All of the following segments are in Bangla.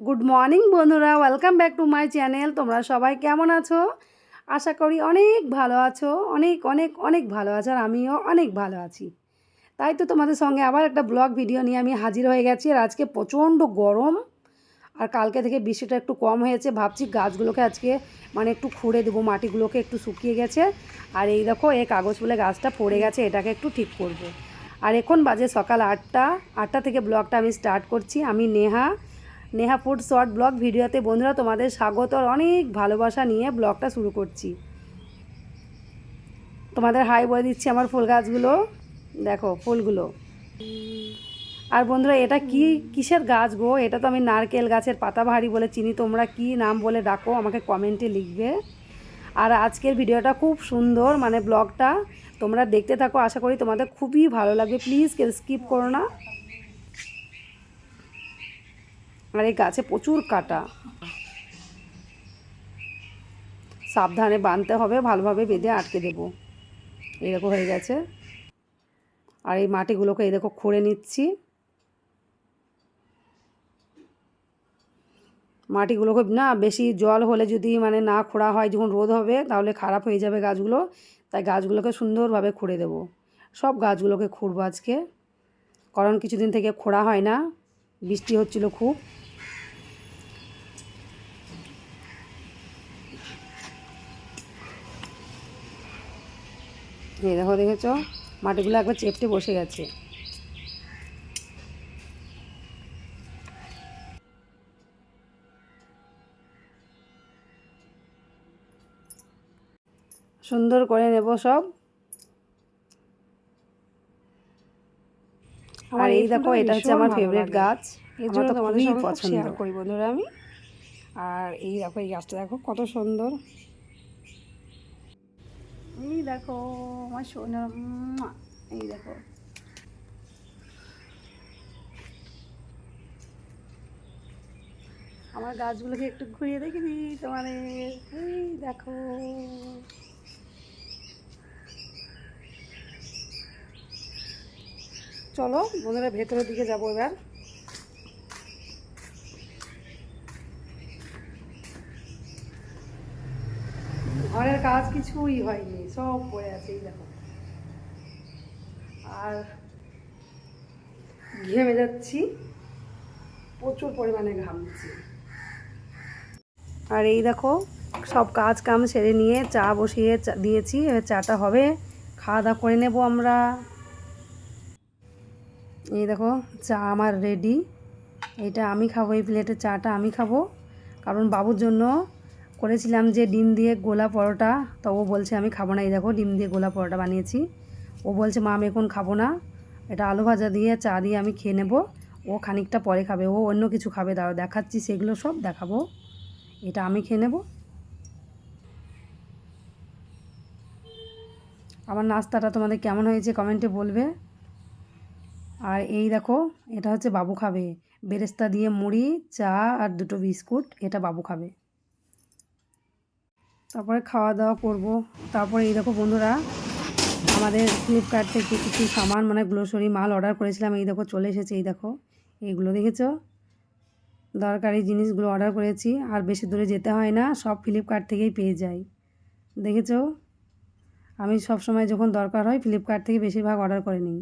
গুড মর্নিং বন্ধুরা, welcome back to my channel. তোমরা সবাই কেমন আছো? আশা করি অনেক ভালো আছো, অনেক অনেক অনেক ভালো আছো আর আমিও অনেক ভালো আছি। তাই তো তোমাদের সঙ্গে আবার একটা ব্লগ ভিডিও নিয়ে আমি হাজির হয়ে গেছি আর আজকে প্রচণ্ড গরম আর কালকে থেকে বৃষ্টিটা একটু কম হয়েছে, ভাবছি গাছগুলোকে আজকে মানে একটু খুঁড়ে দেবো, মাটিগুলোকে একটু শুকিয়ে গেছে। আর এই দেখো, এই কাগজ ফুলে গাছটা পড়ে গেছে, এটাকে একটু ঠিক করব। আর এখন বাজে সকাল আটটা আটটা থেকে ব্লগটা আমি স্টার্ট করছি। আমি Neha Neha food short vlog ভিডিওতে বন্ধুরা তোমাদের স্বাগত আর অনেক ভালোবাসা নিয়ে ব্লগটা শুরু করছি। তোমাদের হাই বলে দিচ্ছি আমার ফুল গাছগুলো। দেখো ফুলগুলো। আর বন্ধুরা, এটা কি কিসের গাছ গো? এটা তো আমি নারকেল গাছের পাতাবাহারি বলে চিনি। তোমরা কি নাম বলে ডাকো, আমাকে কমেন্টে লিখবে। আর আজকের ভিডিওটা খুব সুন্দর মানে ব্লগটা তোমরা দেখতে থাকো। আশা করি তোমাদের খুবই ভালো লাগবে। প্লিজ স্কিপ করো না। আর এই গাছে প্রচুর কাটা। সাবধানে বাঁধতে হবে, ভালোভাবে বেঁধে আটকে দেবো। এরকম হয়ে গেছে। আর এই মাটিগুলোকে এই দেখো খুঁড়ে নিচ্ছি। মাটিগুলোকে না বেশি জল হলে যদি মানে না খোঁড়া হয়, যখন রোদ হবে তাহলে খারাপ হয়ে যাবে গাছগুলো। তাই গাছগুলোকে সুন্দরভাবে খুঁড়ে দেব। সব গাছগুলোকে খুঁড়বো আজকে। কারণ কিছুদিন থেকে খোঁড়া হয় না। বৃষ্টি হচ্ছিল খুব। এই দেখো দেখেছ? মাটিগুলো একবার চেপটে বসে গেছে। সুন্দর করে নেব সব। আর এই দেখো এটা হচ্ছে আমার ফেভারিট গাছ। এর জন্য তোমাদের সঙ্গে পছন্দ। করি বন্ধুরা আমি। আর এই দেখো এই গাছটা দেখো কত সুন্দর। এই দেখো, আমার সোনা। এই দেখো। আমার গাছগুলোকে একটু ঘুরিয়ে দেখি দি তোমাদের। এই দেখো। চলো, বন্ধুরা, ভেতরের দিকে যাব এবার। ঘরের কাজ কিছুই হয়নি। সব পড়ে আছে, এই দেখো। আর ঘেমে যাচ্ছি, প্রচুর পরিমাণে ঘামছি। আর এই দেখো, সব কাজ কাম সেরে নিয়ে চা বসিয়ে দিয়েছি, এবার চাটা হবে, খাওয়া দাওয়া করে নেব আমরা। এই দেখো, চা আমার রেডি এটা আমি খাব, এই প্লেটে চাটা আমি খাব। কারণ বাবুর জন্য করেছিলাম যে ডিম দিয়ে গোলা পরোটা, তো ও বলছে, আমি খাব না। এই দেখো, ডিম দিয়ে গোলা পরোটা বানিয়েছি। ও বলছে, মা, আমি এখন খাব না। এটা আলু ভাজা দিয়ে, চা দিয়ে আমি খেয়ে নেব। ও খানিকটা পরে খাবে। ও অন্য কিছু খাবে। দাও, দেখাচ্ছি সেগুলো সব, দেখাবো। এটা আমি খেয়ে নেব। আমার নাস্তাটা তোমাদের কেমন হয়েছে কমেন্টে বলবে। আর এই দেখো, এটা হচ্ছে বাবু খাবে। বেরেস্তা দিয়ে মুড়ি, চা আর দুটো বিস্কুট, এটা বাবু খাবে। তারপরে খাওয়া দাওয়া করব। তারপরে এই দেখো বন্ধুরা, আমাদের ফ্লিপকার্ট থেকে কিছু সামান মানে গ্লোসরি মাল অর্ডার করেছিলাম। এই দেখো চলে এসেছে, এই দেখো। এইগুলো দেখেছ? দরকারি জিনিসগুলো অর্ডার করেছি, আর বেশি দূরে যেতে হয় না, সব ফ্লিপকার্ট থেকেই পেয়ে যাই। দেখেছ? আমি সব সময় যখন দরকার হয় ফ্লিপকার্ট থেকে বেশিরভাগ অর্ডার করে নিই।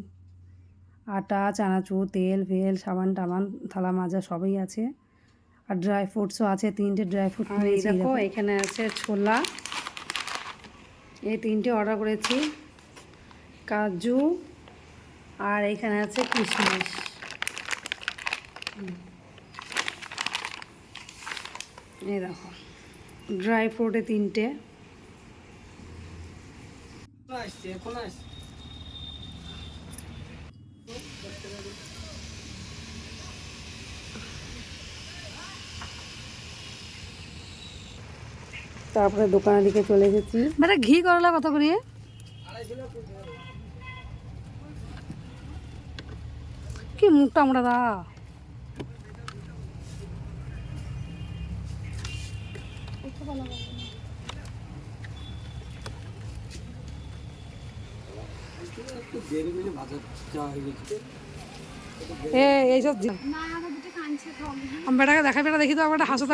আটা, চানাচুর, তেল, ফেল, সাবান, টাবান, থালা, মাজা সবই আছে। আর ড্রাই ফ্রুটসও আছে তিনটে ড্রাই ফ্রুট আর এই দেখো এখানে আছে ছোলা। এই তিনটে অর্ডার করেছি। কাজু আর এখানে আছে কিশমিশ। এই দেখো ড্রাই ফ্রুটে তিনটে। তারপরে দোকানের দিকে চলে এসেছি। মানে ঘি করলা কত করে? কি মুখটা আমরা দা? এ এইসব বেটাকে দেখা বেটা দেখি তো একবার। হাসো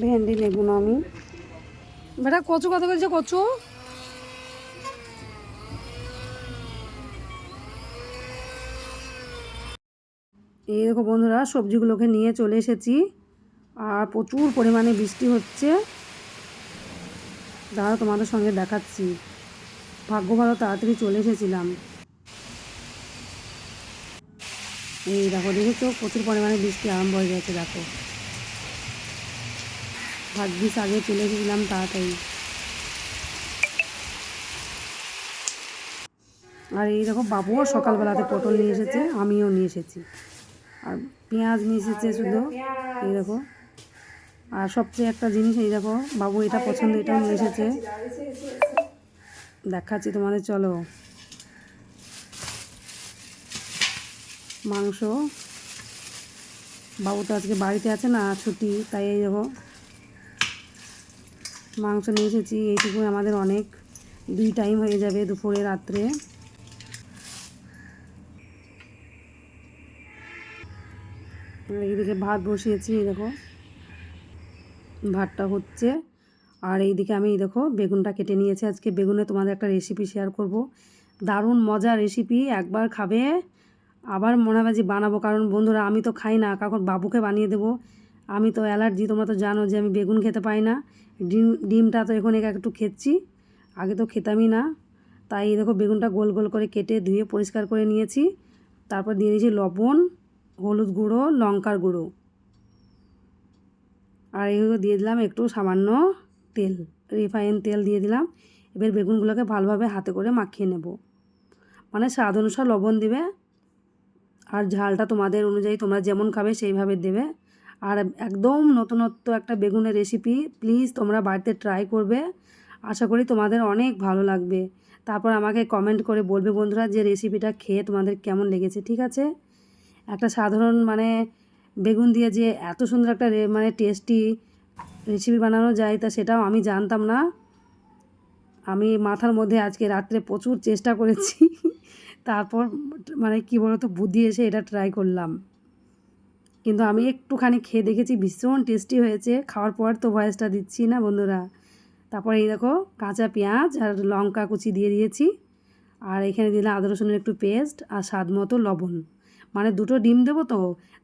ভেন্ডি নেব না আমি। বেটা কচু কত করেছে কচু? এই দেখো বন্ধুরা, সবজিগুলোকে নিয়ে চলে এসেছি। আর প্রচুর পরিমাণে বৃষ্টি হচ্ছে। দাঁড়া তোমাদের সঙ্গে দেখাচ্ছি। ভাগ্য ভালো, তাড়াতাড়ি চলে এসেছিলাম। এই দেখো, দেখেছ? প্রচুর পরিমাণে বৃষ্টি আরম্ভ হয়ে গেছে, দেখো। ভাগ্যিস আগে চলে এসেছিলাম তাড়াতাড়ি। আর এই দেখো, বাবুও সকালবেলাতে পটল নিয়ে এসেছে, আমিও নিয়ে এসেছি। আর পেঁয়াজ নিয়ে এসেছে শুধু, এই দেখো। আর সবচেয়ে একটা জিনিস, এই দেখো, বাবু এটা পছন্দ, এটাও নিয়ে এসেছে। দেখাচ্ছি তোমাদের, চলো। মাংস। বাবু তো আজকে বাড়িতে আছে না, ছুটি, তাই এই দেখো। মাংস নিয়ে এসেছি এইটুকু আমাদের অনেক। দুই টাইম হয়ে যাবে দুপুরে, রাত্রে। এইদিকে ভাত বসিয়েছি দেখো। ভাতটা হচ্ছে। আর এইদিকে আমি দেখো, বেগুনটা কেটে নিয়েছি। আজকে বেগুনে তোমাদের একটা রেসিপি শেয়ার করব। দারুণ মজার রেসিপি একবার খাবে, আবার মনে হবে যে বানাবো। কারণ বন্ধুরা, আমি তো খাই না কখন বাবুকে বানিয়ে দেবো। আমি তো অ্যালার্জি তোমরা তো জানো যে আমি বেগুন খেতে পাই না। ডিম, ডিমটা তো এখন একটু খেচ্ছি, আগে তো খেতামই না। তাই দেখো, বেগুনটা গোল গোল করে কেটে ধুয়ে পরিষ্কার করে নিয়েছি। তারপর দিয়ে দিয়েছি লবণ, হলুদ গুঁড়ো, লঙ্কার গুঁড়ো। আর এগুলো দিয়ে দিলাম একটু সামান্য তেল রিফাইন তেল দিয়ে দিলাম। এবার বেগুনগুলোকে ভালোভাবে হাতে করে মাখিয়ে নেব। মানে স্বাদ অনুসার লবণ দিবে। আর ঝালটা তোমাদের অনুযায়ী তোমরা যেমন খাবে সেইভাবে দেবে। আর একদম নতুনত্ব একটা বেগুনের রেসিপি প্লিজ তোমরা বাড়িতে ট্রাই করবে। আশা করি তোমাদের অনেক ভালো লাগবে। তারপর আমাকে কমেন্ট করে বলবে বন্ধুরা যে রেসিপিটা খেয়ে তোমাদের কেমন লেগেছে, ঠিক আছে? একটা সাধারণ মানে বেগুন দিয়ে যে এত সুন্দর একটা মানে টেস্টি রেসিপি বানানো যায়, তা সেটাও আমি জানতাম না। আমি মাথার মধ্যে আজকে রাত্রে প্রচুর চেষ্টা করেছি, তারপর মানে কী বলতো, বুদ্ধি এসে এটা ট্রাই করলাম। কিন্তু আমি একটুখানি খেয়ে দেখেছি, ভীষণ টেস্টি হয়েছে। খাওয়ার পর তো ভয়েসটা দিচ্ছি না বন্ধুরা। তারপরে এই দেখো, কাঁচা পেঁয়াজ আর লঙ্কা কুচি দিয়ে দিয়েছি। আর এখানে দিলাম আদা রসুনের একটু পেস্ট আর স্বাদ মতো লবণ। মানে দুটো ডিম দেবো তো,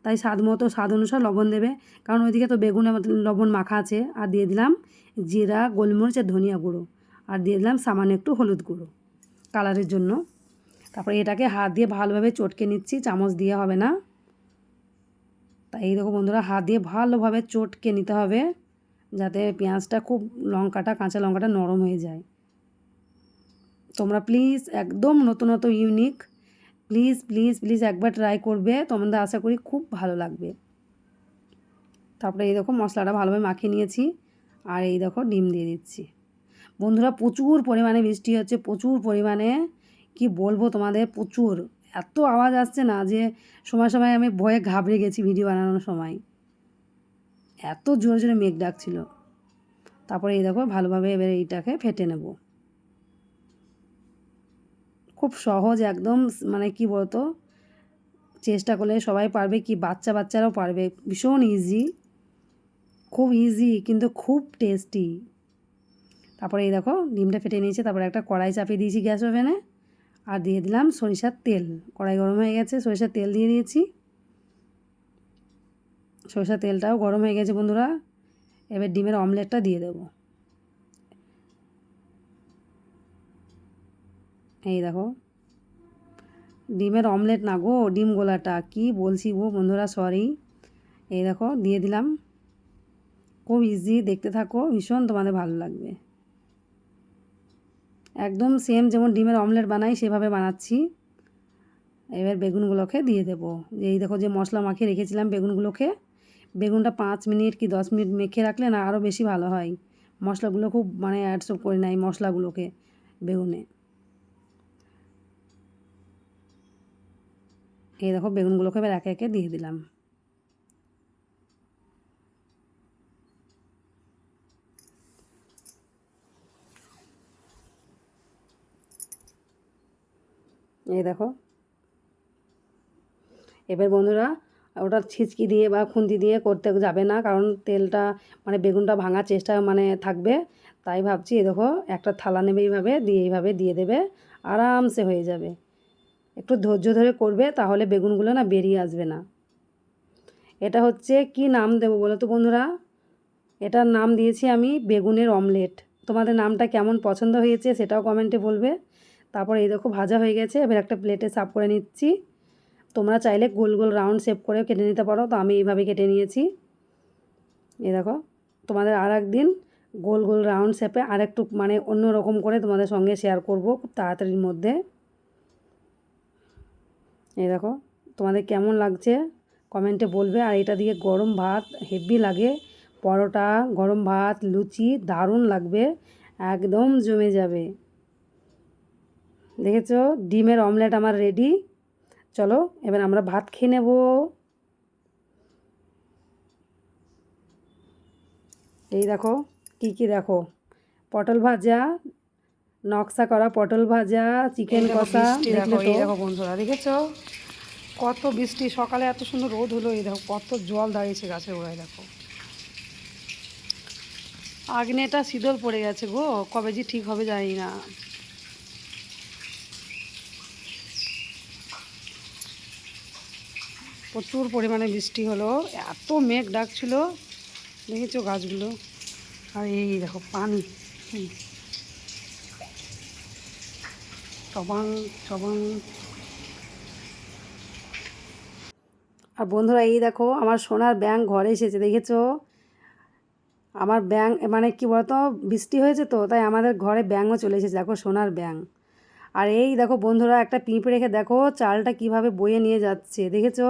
তাই স্বাদ মতো, স্বাদ অনুসার লবণ দেবে। কারণ ওইদিকে তো বেগুনে লবণ মাখা আছে। আর দিয়ে দিলাম জিরা, গোলমরিচ আর ধনিয়া গুঁড়ো। আর দিয়ে দিলাম সামান্য একটু হলুদ গুঁড়ো কালারের জন্য। তারপরে এটাকে হাত দিয়ে ভালোভাবে চটকে নিচ্ছি, চামচ দিয়ে হবে না। তাই এই দেখো বন্ধুরা, হাত দিয়ে ভালোভাবে চটকে নিতে হবে, যাতে পেঁয়াজটা খুব লঙ্কাটা, কাঁচা লঙ্কাটা নরম হয়ে যায়। তোমরা প্লিজ একদম নতুনত্ব ইউনিক প্লিজ প্লিজ প্লিজ একবার ট্রাই করবে। তোমাদের আশা করি খুব ভালো লাগবে। তারপরে এই দেখো মশলাটা ভালোভাবে মাখিয়ে নিয়েছি। আর এই দেখো ডিম দিয়ে দিচ্ছি। বন্ধুরা, প্রচুর পরিমাণে বৃষ্টি হচ্ছে, প্রচুর পরিমাণে, কি বলব তোমাদের, প্রচুর। এত আওয়াজ আসছে না যে সময় সময় আমি ভয়ে ঘাবড়ে গেছি ভিডিও বানানোর সময়। এত জোরে জোরে মেঘ ডাকছিল। তারপরে এই দেখো ভালোভাবে এবার এইটাকে ফেটে নেব। খুব সহজ একদম মানে কি বলতো? চেষ্টা করলে সবাই পারবে কি, বাচ্চা বাচ্চারাও পারবে। ভীষণ ইজি খুব ইজি কিন্তু খুব টেস্টি তারপরে এই দেখো, ডিমটা ফেটে নিয়েছে, তারপরে একটা কড়াই চাপিয়ে দিয়েছি গ্যাস ওভেনে। আর দিয়ে দিলাম সরিষার তেল। কড়াই গরম হয়ে গেছে, সরিষার তেল দিয়ে দিয়েছি। সরিষার তেলটাও গরম হয়ে গেছে বন্ধুরা। এবার ডিমের অমলেটটা দিয়ে দেবো। এই দেখো। ডিমের অমলেট না গো, ডিম গোলাটা। কি বলছি গো বন্ধুরা সরি এই দেখো, দিয়ে দিলাম। খুব ইজি দেখতে থাকো, ভীষণ তোমাদের ভালো লাগবে। একদম সেম যেমন ডিমের অমলেট বানাই, সেভাবে বানাচ্ছি। এবার বেগুনগুলোকে দিয়ে দেবো। এই দেখো যে মশলা মাখিয়ে রেখেছিলাম বেগুনগুলোকে। বেগুনটা পাঁচ মিনিট কি দশ মিনিট মেখে রাখলে না আরও বেশি ভালো হয়। মশলাগুলো খুব মানে অ্যাডসব করে নেয় মশলাগুলোকে বেগুনে। এই দেখো বেগুনগুলোকে এবার একে একে দিয়ে দিলাম। এই দেখো। এবার বন্ধুরা, ওটা ছিচকি দিয়ে বা খুন্তি দিয়ে করতে যাবে না, কারণ তেলটা মানে বেগুনটা ভাঙার চেষ্টা মানে থাকবে। তাই ভাবছি এ দেখো, একটা থালা নেবে এইভাবে, দিয়ে এইভাবে দিয়ে দেবে, আরামসে হয়ে যাবে। একটু ধৈর্য ধরে করবে, তাহলে বেগুনগুলো না বেরিয়ে আসবে না। এটা হচ্ছে কি নাম দেবো বলো তো বন্ধুরা? এটার নাম দিয়েছি আমি বেগুনের অমলেট। তোমাদের নামটা কেমন পছন্দ হয়েছে সেটাও কমেন্টে বলবে। তারপর এই দেখো ভাজা হয়ে গেছে, এবার একটা প্লেটে সাফ করে নিচ্ছি। তোমরা চাইলে গোল গোল রাউন্ড শেপ করে কেটে নিতে পারো, তো আমি এইভাবে কেটে নিয়েছি। এ দেখো, তোমাদের আর একদিন গোল গোল রাউন্ড শেপে আর একটু মানে অন্য রকম করে তোমাদের সঙ্গে শেয়ার করব খুব তাড়াতাড়ির মধ্যে। এই দেখো, তোমাদের কেমন লাগছে? কমেন্টে বলবে। আর এটা দিয়ে গরম ভাত হেভি লাগে। পরোটা, গরম ভাত, লুচি দারুণ লাগবে। একদম জমে যাবে। দেখেছ? ডিমের অমলেট আমার রেডি চলো, এবার আমরা ভাত খেয়ে নেব। এই দেখো, কি কি দেখো? পটল ভাজা নকশা করা পটল ভাজা চিকেন কষা দেখো বন্ধুরা দেখেছ? কত বৃষ্টি সকালে এত সুন্দর রোদ হলো এই দেখো কত জল দাঁড়িয়েছে গাছের গোড়ায় দেখো। আগ্নেটা শীতল পড়ে গেছে গো কবে যে ঠিক হবে জানি না। প্রচুর পরিমাণে বৃষ্টি হলো এত মেঘ ডাকছিল দেখেছ গাছগুলো? আর এই দেখো পানি। আর বন্ধুরা, এই দেখো, আমার সোনার ব্যাং ঘরে এসেছে, দেখেছ? আমার ব্যাং মানে কি বলতো, বৃষ্টি হয়েছে তো, তাই আমাদের ঘরে ব্যাঙও চলে এসেছে, দেখো, সোনার ব্যাং আর এই দেখো, বন্ধুরা, একটা পিঁপড়ে রেখে দেখো, চালটা কীভাবে বয়ে নিয়ে যাচ্ছে, দেখেছ?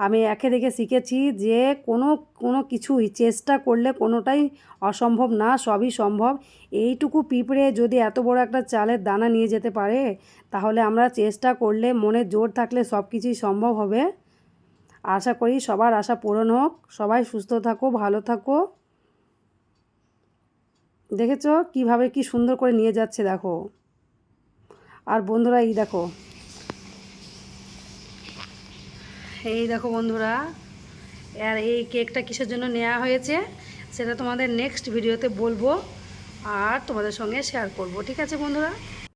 আমি একে দেখে শিখেছি যে কোনো কোনো কিছুই চেষ্টা করলে কোনোটাই অসম্ভব না, সবই সম্ভব। এইটুকু পিঁপড়ে যদি এত বড় একটা চালের দানা নিয়ে যেতে পারে, তাহলে আমরা চেষ্টা করলে মনে জোর থাকলে সব কিছুই সম্ভব হবে। আশা করি সবার আশা পূরণ হোক। সবাই সুস্থ থাকো, ভালো থাকো। দেখেছ? কীভাবে কি সুন্দর করে নিয়ে যাচ্ছে, দেখো। আর বন্ধুরা, এই দেখো। এই দেখো বন্ধুরা, আর এই কেকটা কিসের জন্য নেওয়া হয়েছে, সেটা তোমাদের নেক্সট ভিডিওতে বলব আর তোমাদের সঙ্গে শেয়ার করব, ঠিক আছে বন্ধুরা?